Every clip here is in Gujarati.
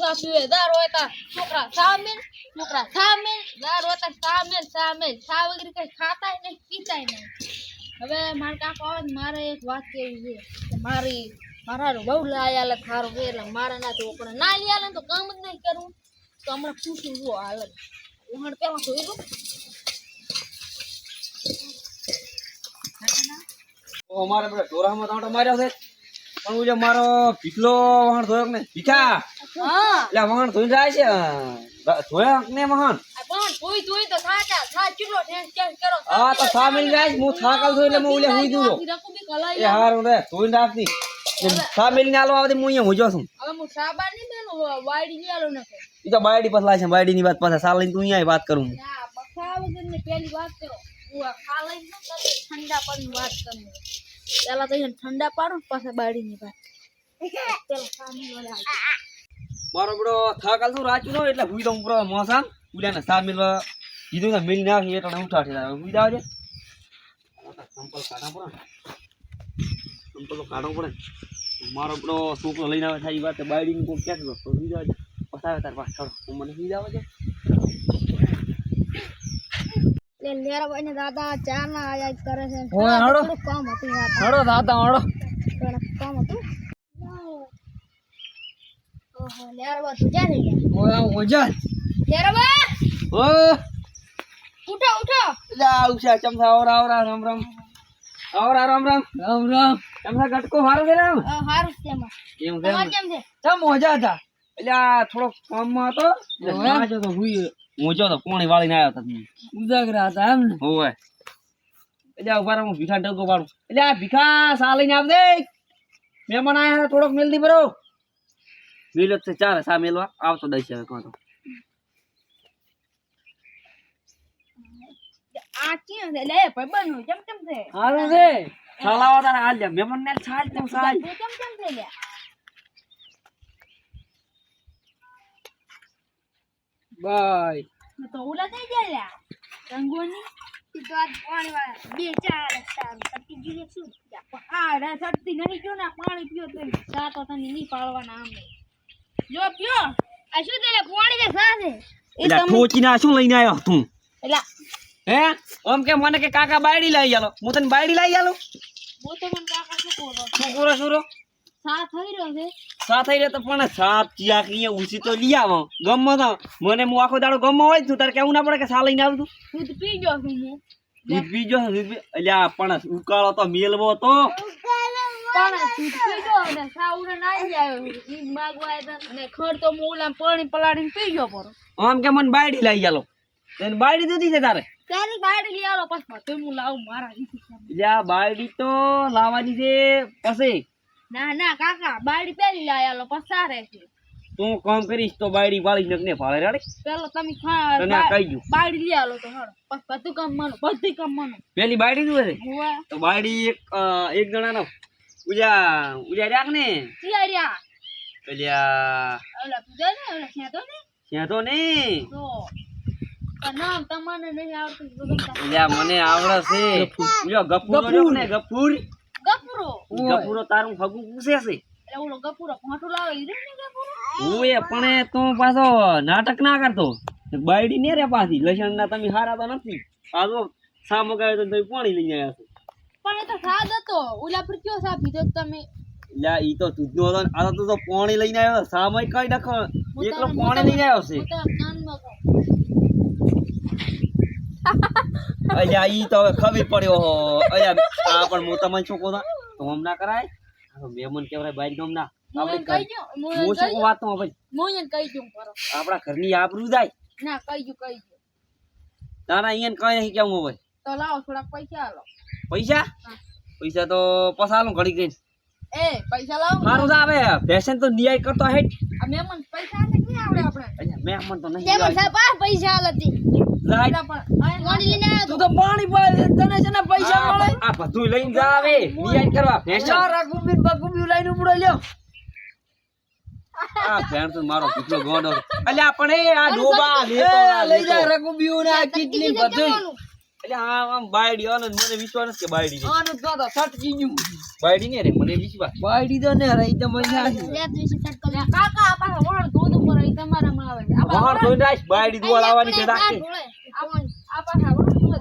સા પીવે દાર હોય છોકરા સામેલ છોકરા સામેલ દાર હોય તા સામેલ સામેલ સા વગર કઈ ખાતાય નહીં પીતાય નહીં હવે મારા કાકા આવે મારે એક વાત કેવી છે કે મારી મારા બહુ લાયા લે થારું છે એટલે મારે ના પણ ના ને તો કામ જ નહીં કરવું તો હમણાં પૂછું જો હાલે ઉહણ પેલા જોઈ લો અમારે ઢોરામાં તાંટો માર્યો છે. પણ હું જે મારો પીટલો વહાણ ધોયો ને હા એટલે વહાણ ધોઈને જાય છે ધોયા ને આ પણ જોઈ જોઈ તો સાચા સા ચૂલો ઠેસ ચેન્જ કરો હા તો સા મિલ જાય. હું થાકલ છું એટલે હું ઓલે હુઈ દઉં એ હારું રે ધોઈને રાખતી સા મિલ ને આલો આવતી હું અહીંયા હુંજો છું. હવે હું સાબા નહીં બેનો વાડી ની આલો નકે ઈ તો બાયડી છે બાયડી ની વાત પાસે. સાલ લઈને તું અહીંયા વાત કરું ના બખા વગરની પેલી વાત કરો હું આ ખાલી ઠંડા પાણી વાત કરું. પેલા તો ઠંડા પાડું પાછા બાયડી ની વાત. પેલા સામી વાળા મારો બડો થાકલ છું રાચું એટલે હુઈ દઉં પૂરો મોસા. ઉલ્યા સા મિલ કીધું ને મિલ નાખી એટલે ઉઠાડી જાય હુઈ જાવ સંપલ કાઢા પડે સંપલ તો કાઢવો પડે મારો બડો છોકરો લઈને આવે થાય વાત કોઈ ક્યાંક તો હુઈ જાવ પસાવે તાર પાસે ચડો હું મને હુઈ જાવ છે. લે લેરભાઈ ને દાદા ચા ના આયા કરે છે. હળો. કામ હતું દાદા કામ હતું. ઓહો લેરવા તું ક્યાં થઈ ગયા ઓય ઓજા લેરવા? ઓ. ઉઠો ઉઠો. જા ઉષા ચમસા આવરા આવરા રામ રામ. આવરા રામ રામ. રામ રામ. ચમસા ગટકો હારો છે રામ અ, છે એમાં. કેમ કેમ? છે? ચમ મોજા હતા. એટલે આ થોડો કામમાં હતો. એટલે તો હુઈ મોજો તો પોણી વાળીને આવ્યો હતો ઉજાગરા હતા એમ ને. હોવે. એટલે ઊભા રહો, ભીખા ડગો પાડું. એટલે આ ભીખા સા લઈને આપ દે મહેમાન આયા થોડોક મેલ દી બરો મિલત છે ચાલે સા મેલવા? આવતો દઈશ હવે કહો તો. આ કેમ છે? લે ભાઈ બનવું કેમ કેમ છે? હારું છે સાલાવા તારે હાલ જા મહેમાન ને છાલ તું સાલ. કેમ કેમ છે લે? બાય. તો ઓલા થઈ ગયા લ્યા રંગોની? તો પાણી વાળા. બે ચાર સારું તટી ગયું શું? આ રા સટતી જો ને પાણી પીઓ તો તો તને નહીં પાડવાના આમ. જો આ શું એટલે ઠોચીને શું લઈને આવ્યો તું? એટલે હે? ઓમ કે મને કે કાકા બાયડી લઈ આલો? હું તને બાયડી લઈ આલો? હું તો મને કાકા શું કરો શું સા થઈ રહ્યો છે. સાથ થઈ તો પણ સાપ ચિયાક અહીંયા ઉછી તો લઈ આવો. ગમો તો. મને હું આખો દાડો ગમો હોય તું તારે કેવું ના પડે કે સા લઈને આવું તું દૂધ પી ગયો છું હું. દૂધ પીજો દૂધ પી પણ ઉકાળો તો મેલવો તો. પણ દૂધ ગયો ને સા ઉડે જાય ઈ માગવા ને ખડ તો હું પાણી પલાળીને પી ગયો પરો. આમ કે મને બાયડી લઈ આલો. તેને બાયડી દીધી છે તારે? તારી બાયડી લઈ આવો પછી બધું હું લાવું મારા રીતિ બાયડી તો લાવવાની છે પછી. ના ના કાકા બાયડી પેલી લઈ આલો પછી સારે છે. તું કામ કરીશ તો બાયડી વાળી ને ફાળે રેડી? પેલો તમે ખા તને કહી ગયું બાયડી લઈ આલો તો હાલો. પછી બધું કામ માનો બધું કામ માનો. પેલી બાયડી જોવે છે? તો બાયડી એક જણાનો. ઉજા ઉજા રાખ ને. સિયારિયા પેલા ઓલા પૂજા ને ઓલા ખેતો ને? ત્યાં તો તો તો નામ તમને નહીં આવડતું તો મને આવડે છે ઉલ્યો ગફુરો ને ગફુર. ગપુરો ગફુરો તારું ફગું પૂછે છે. ઓલો ગપુરો ફાંટું લાવે ઈ ને ગપુરો હું એ પણ એ તું પાછો નાટક ના કરતો. બાયડી ને રે પાછી લસણ ના તમે હારા તો નથી. આ જો સા મગાવે તો તમે પાણી લઈ આવ્યા છો? પણ એ તો સાદ હતો. ઓલા પર કયો સાપ પીધો તમે? લ્યા ઈ તો દૂધનો હતો આ તો તો પાણી લઈને આવ્યો સામય કઈ નખો એકલો પાણી લઈને આવ્યો છે. અલ્યા ઈ તો ખબર પડ્યો હો. અલ્યા આ પણ હું તમને શું કહું તો હમ ના કરાય? મહેમાન કેવરાય બાઈ ગામ ના. આપણે ઘરની આબરૂ જાય. ના કઈ કઈ ના તારા અહીંયા કઈ નહીં કેવું હોય તો લાવો થોડાક પૈસા આલો. પૈસા? પૈસા તો પસાલું ઘડી ગઈ એ પૈસા લાવો. મારું તો આવે. ફેશન તો ન્યાય કરતો હેઠ. આ પૈસા આલે કે આવડે આપણે. અલ્યા તો નહીં તેમાં સાહેબ આ પૈસા આલતી જાય. એટલા પણ આ પાણી લઈને આવ્યો તું તો પાણી તને છે ને પૈસા મળે? આ બધું લઈને જા આવે ન્યાય કરવા. ફેશન રઘુબીર બઘુબીર લઈને ઉપડો લ્યો. આ ફેન તો મારો કેટલો ગોડો. અલ્યા પણ એ આ ડોબા લેતો લઈ જા રઘુબીર ને આ કેટલી બધું એટલે આ આમ બાયડી અને મને વિશ્વાસ નથી કે બાયડી છે આનું તો તો સટકી ગયું બાયડી ને રે મને વિશ્વાસ બાયડી તો ને રહી તો મજા કાકા આપા વણ દૂધ ઉપર તમારા માં આવે છે. વણ ધોઈને રાખ, બાયડી ધોવા આવવાની. આ- આ વળો, ઢોળે.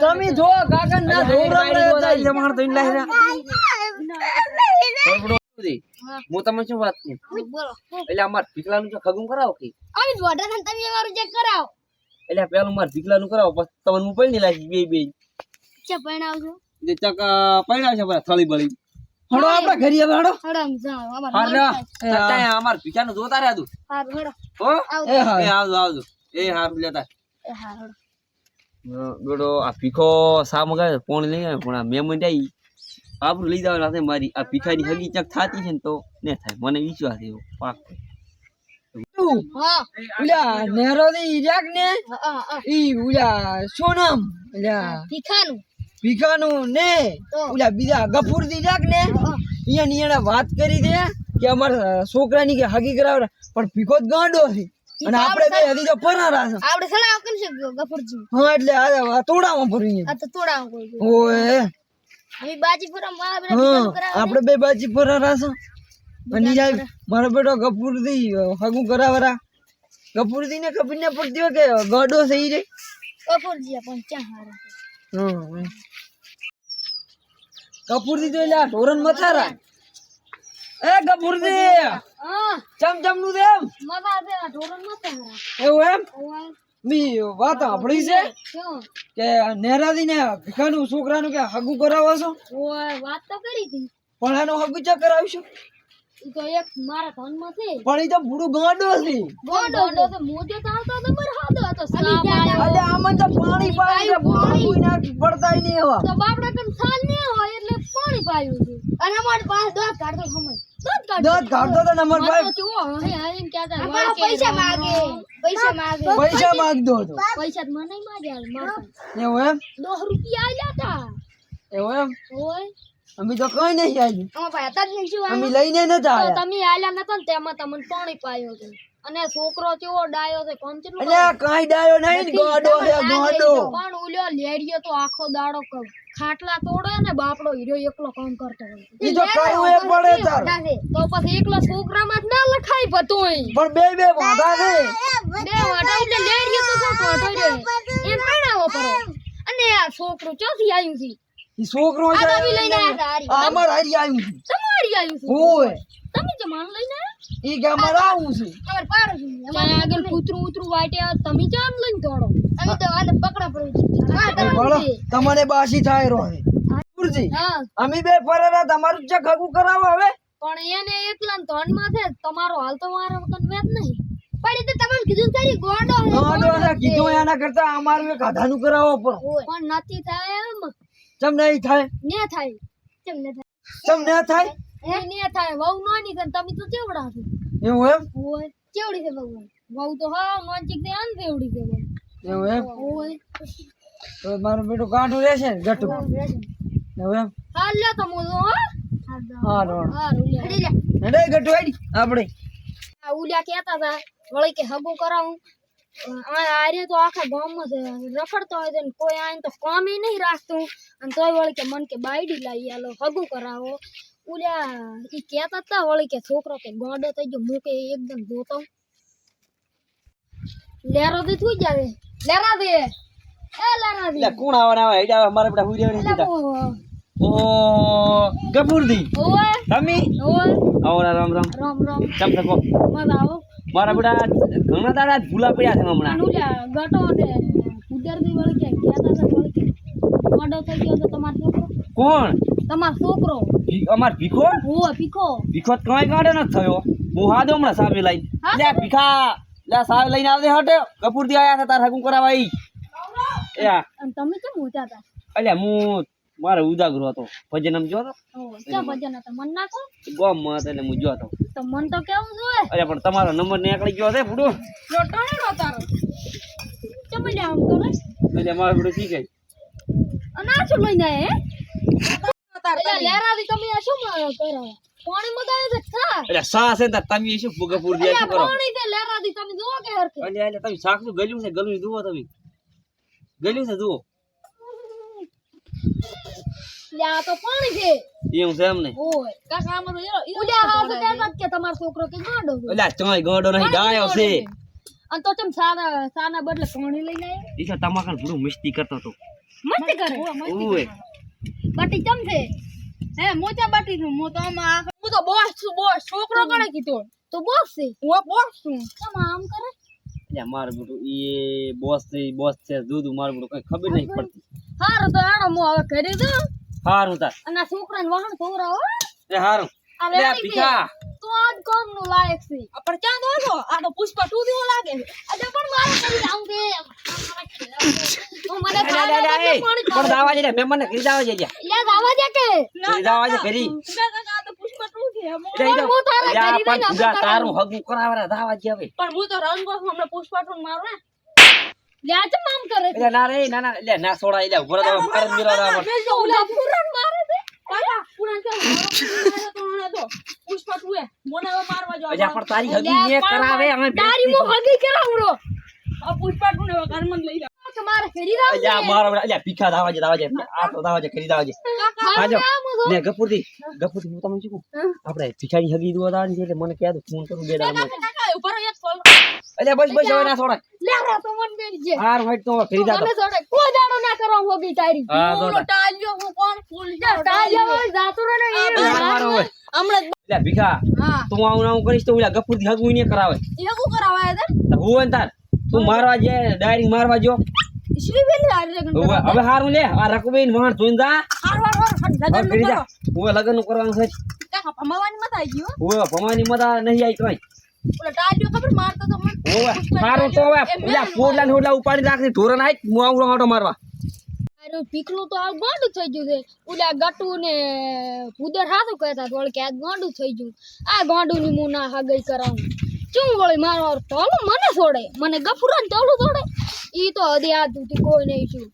તમે નહીં જો કાકા ના ધોરણ બાયડી જમાણ તો લાવી રા. હું તમને શું વાત? બોલો એટલે અમાર ભીખલાનું જો ખગું કરાવો કે આવી જ વઢે ને તમે અમારું ચેક કરાવો એટલે પેલું માર ભીખલાનું કરાવો પછી તમને હું પૈણી લાગી બે બે ચા પરણાવજો જે ચક છે બધા થળી બળી. હડો આપડા ઘરે હવે હડો હડો જાઓ અમાર ભીખાનું જોતા રહ્યા તું. હો? આવજો. એ આવજો આવજો. એ હારું લેતા એ હા હડો બેડો આ ભીખો સા મગાવે કોણ લઈ આવે પણ આ મેમન આવી આપણું લઈ જવાનું સાથે મારી. આ ભીખાની હગી ચક થાતી છે ને તો ને થાય. મને વિશ્વાસ એવો. પાક હા. ઉલ્યા નેરો થી ઈરાક ને? ઈ ઉલ્યા સોનમ. ઉલ્યા તીખાનું ભીખાનું. ને? તો? ઉલ્યા બીજા ગફુરથી ઈરાક ને? હા. અહીંયા ની એને વાત કરી દે કે અમારા છોકરાની કે હગી કરાવરા પણ ભીખો જ ગાંડો છે. અને આપણે બે હજી તો પરારા છે આપણે સલાહ કરી છે ગફુરજી? હા એટલે આ તોડામાં ભરી આ તો તોડા કોઈ ઓએ અમે બાજી પૂરા મારા બેટા હા ભીખાનું કરાવે આપણે બે બાજી પરારા જાય મારો બેટો કપૂરથી હગું કરાવરા. કપૂરથી ને કપૂર ને પડતી હોય કે ગડો થઈ જાય? કપૂરજી પણ ચા હારા હમ. તો એટલે ઢોરણ મથારા. એ કપૂરજી ચમ ચમનું દેમ ઢોરણ એવું એમ? બી મી વાત આપણી છે? કે નેરાથી ને ભીખાનું છોકરાનું કે હગું કરાવો છો? વાત તો કરી હતી. પણ એનું હગું ચા કરાવશું? તો એક મારા ધનમાં છે. પણ એ તો બુડું ગાંડો છે. ગોંડો તો મોજે તો તો પર હાદો હતો. અલે આમાં તો પાણી પાણી છે. પાણી. ના પડતાય નહીં હવા. તો બાપડા કન સાલ ન હોય એટલે પાણી પાયું છે અને અમાર પાસે દોત કાઢતો સમય દોત કાઢતો દોત કાઢતો તો નંબર મન ભાઈ તો ચુઓ હે એમ કહેતા હોય કે પૈસા માગે પૈસા માગે. પૈસા માંગતો હતો. પૈસા મને માગ્યા એવું એમ? 10 રૂપિયા આલ્યા હતા એવું એમ? ઓય. અમે તો કઈ નહીં આવી અમે પાસે જ નહીં અમે લઈને તો આવ્યા તમે આલ્યા નતા ને તેમાં તમને પાણી પાયો છે. અને છોકરો કેવો ડાયો છે કોણ કેટલો આ ડાયો? નહીં ગોડો છે ગોડો. પણ ઉલ્યો લેડિયો તો આખો દાડો ક- ખાટલા તોડે ને બાપડો હીરો એકલો કામ કરતો હોય. ઈ તો કયું એ પડે તાર. તો પછી એકલો છોકરામાં જ ના લખાય પતોય પણ બે બે વાંધા છે. બે વાટા એટલે લેડિયો તો ખોટો રે? એમ આવો પરો અને આ છોકરું ચોથી આવ્યું છે? ઈ છોકરો આ છે. બી લઈને અમાર હારી આવ્યું છે. તમારી આવ્યું છે? ઓય તમે જે લઈને ઈ કે અમાર આવું છે. અમાર પાડો છે. ત્યાં આગળ કૂતરું ઉતરું વાટે તમે જામ લઈને દોડો. અમે તો આને પકડા પડી હા એ તમને બાસી થાય રો ગુરુજી અમે બે ફરેલા તમારું હગું કરાવો હવે. પણ એને એકલા ને ધનમાં છે તમારો હાલ તો મારો વખત વેત નહીં. પણ એ તો તમને કીધું તારી ગોડો ગોડો કીધું એના કરતા અમારું એક આધાનું કરાવો પણ. પણ નથી થાય એમ. ચમ નહીં થાય? ને થાય. ચમ ને થાય? ચમ ના થાય? એ ને થાય. વહુ નો ની કન તમે તો ચેવડા છો? એવું એમ? ઓય ચેવડી છે વહુ? વહુ તો હા માનચિક ને આન દેવડી છે એવું એમ? ઓય. તો મારું બેટું ગાંઠું રહેશે ને ગટુ એવું એમ? હા લે તો મોજો હા. રૂલિયા હેડી ગટું હેડી. આપણે. ઉલ્યા કહેતા હતા વળી કે હગું કરાવું. આર્ય તો આખા ગામમાં રખડતો હોય ને કોઈ આને તો કામે નહીં રાખતું. અને તોય વળી કે મન કે બાયડી લાવી આલો હગું કરાવો. ઉલ્યા એ કહેતા હતા વળી કે છોકરો કે ગોડો થઈ ગયો મૂકે એકદમ જોતો. લેરો દે થઈ જાવે લેરા દે એ લેરા દે કોણ આવવાના આવે? હેડા મારા બેટા હુઈ રહેવાની દીધા ઓ ગફુરદી. ઓય તમે ઓય આવરા રામ રામ. રામ રામ. ચમ થકો મજા આવો. મારા બેટા ઘણા દાડા ભૂલા પડ્યા છે હમણાં. ગટો ને ઉદરદી વળી કે હતા વળી કે થઈ ગયો તો તમારો છોકરો? કોણ? તમારો છોકરો. અમાર ભીખો? ઓ ભીખો. ભીખો તો કઈ કાઢે ન થયો. હું હાદો હમણાં સામે લઈ લે ભીખા. લે સામે લઈને આવજે હટે. કપૂરથી આયા છે તાર હકું કરાવાઈ એ તમે કેમ ઉતા હતા? અલ્યા હું મારે ઉદાગરો હતો. ભજન આમ જોતો ક્યાં ભજન હતો. મન નાખો. ગોમમાં હતો એટલે હું જોતો તો મન તો કેવું જોઈએ. અરે પણ તમારો નંબર નીકળી ગયો છે બુડો રોટો તારો. ચમ લે આમ કરે એટલે મારો બુડો શી ગઈ અને આ શું લઈને આયા હે. લેરા દી તમે શું કરો? પાણી મગાવે છે ખા એટલે સા છે ને તાર તમે શું ભૂગપુર દિયા શું કરો? પાણી તે લેરાવી તમે જો કે હરખે. અલ્યા એટલે તમે શાક શું ગલ્યું છે? ગલ્યું જુઓ તમે. ગલ્યું છે જુઓ. લે આ તો પાણી છે. એવું છે એમ ને? ઓય કાકા આમાં તો ઈરો- ઈરો તો પકડાય જ કે તમારો છોકરો કે ગાંડો એટલે ચોય ગોડો નહીં ડાયો છે. અને તો ચમ સાના સાના બદલે પાણી લઈને આવ્યો. ઈ તો તમાકન થોડું મસ્તી કરતો હતો. મસ્તી કરે? ઓય બટી ચમ છે? હે મોચા બાટી છું મો તો આમાં હું તો બોસ છું બોસ. છોકરો કણે કીધો. તો બોસ છે? હું બોસ છું. ચમ આમ કરે? એટલે મારું બેટું ઈ બોસ છે ઈ બોસ છે જુદું મારું બેટું કઈ ખબર નહીં પડતી. હારું તો આનો મો હવે કરી જાઉં હારું તાર. અને છોકરાને વાહણ વાહન હો. એ હારું. રેડી ભીખા તો આજ કોમનું લાયક છે. પણ ક્યાં દો છો આ તો પુષ્પા ટુ દીવો લાગે છે. પણ મારે કરી આવું દે પણ દાવા છે મેં મને કરી દાવા લ્યા. લે દાવા દે કે દાવા ઘરે તારું હગું કરાવરા દાવા છે હવે. પણ હું તો રંગો હમણાં પુષ્પા ટુ મારું ને. લે આ ચમ કરે એટલે ના રે ના ના એટલે ના સોડા એટલે ઊભો રહો, તમે મારે જ મિલો દાવા મેં જો ઓલા પુરાણ મારે છે કાકા પુરાણ કે તો હમણાં તો પુષ્પા ટુ એ મને મારવા જો એટલે પણ તારી હગી ને કરાવે અમે તારી મો હગી કરાવરો આ પુષ્પા ટુ ને હવે લઈ જાઓ કે મારે કરી રાવ એટલે મારો એટલે ભીખા દાવા છે દાવા છે આ તો દાવા છે કરી દાવા છે આજો ને ગપુરથી ગપુરથી હું તમને શું કહું આપણે હગી દુવા દાવાની છે એટલે મને કહે દો ફોન કરું બે દાડા ઉપર એટલે બસ બસ હવે ના સોડા લે તો મન બેરી જે હાર વાઈટ તો હવે કરી દાદો મને જોડે કોઈ ના કરો હોગી તારી. હા ટાલ્યો હું કોણ? ફૂલ તાજા હોય જાતો રે ને એ હમણાં એટલે ભીખા. તું આવું આવું કરીશ તો ઓલા ગપુરથી હગું ને કરાવે. એ શું કરાવાય છે હું તાર. તું મારવા જે ડાયરી મારવા જો. હવે હારું લે. આ રકુબેન વાણ જોઈને જા. હાર હાર હાર હવે લગનનું કરવાનું છે. ભમાવાની મત આવી ગયું ભવાની મજા નહીં આવી કઈ તો હવે ઉપાડી રાખી આઈ મારવા. પીકલું આ ગાંડું થઈ ગયું છે. ઓલા ગટુ ને ભૂદર હાથું કહેતા કે આ ગાંડું થઈ ગયું. આ ગાંડું ની હું ના હગઈ કરાવું. ચું વળી મારો તોલું મને છોડે? મને ગફુરા ને તોલું છોડે? ઈ તો હદી આ દૂધી કોઈ નહીં છું